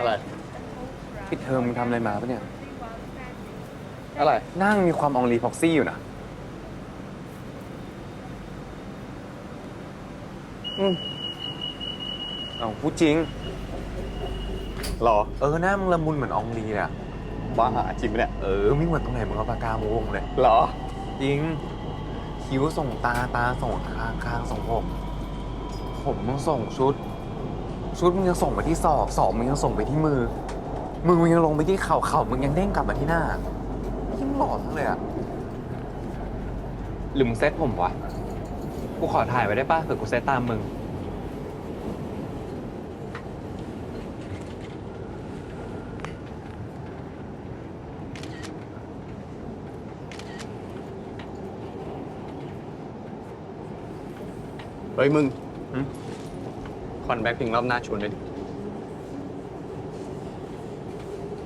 อะไร ปิดเทอมมึงทำอะไรมาปะเนี่ย อะไร นั่งมีความอองรีพ็อกซี่อยู่นะอืมเอาพูดจริง หรอ เออหน้ามึงละมุนเหมือนอองรีเลยอะบ้าจริงปะเนี่ยเออไม่เหมือนตรงไหนมึงเอาปากกามาวงเลย หรอ จริง คิ้วส่งตาตาส่งคางคางส่งผม ผมมึงส่งชุด ชุดมึงยังส่งไปที่ศอกศอกมึงยังส่งไปที่มือ มือมึงยังลงไปที่เข่าเข่ามึงยังเด้งกลับมาที่หน้ายิ่งหล่อทั้งเลยอะหรือมึงเซตผมวะ กูขอถ่ายไว้ได้ป่ะเผื่อกูเซตตามมึง เฮ้ยมึง คอนแบ็คพิงรอบหน้าชวนเลยดิ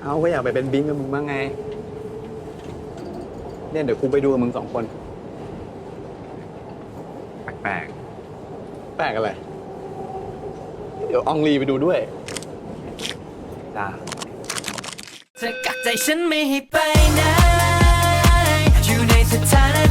เอาก็อยากไปเป็นบิงกับมึงบ้างไง เนี่ยเดี๋ยวกูไปดูกับมึงสองคน แปลกแปลกอะไร เดี๋ยวอองลีไปดูด้วยๆจ้า เธอกักใจฉันไม่ให้ไปไหนอยู่ในสถานะ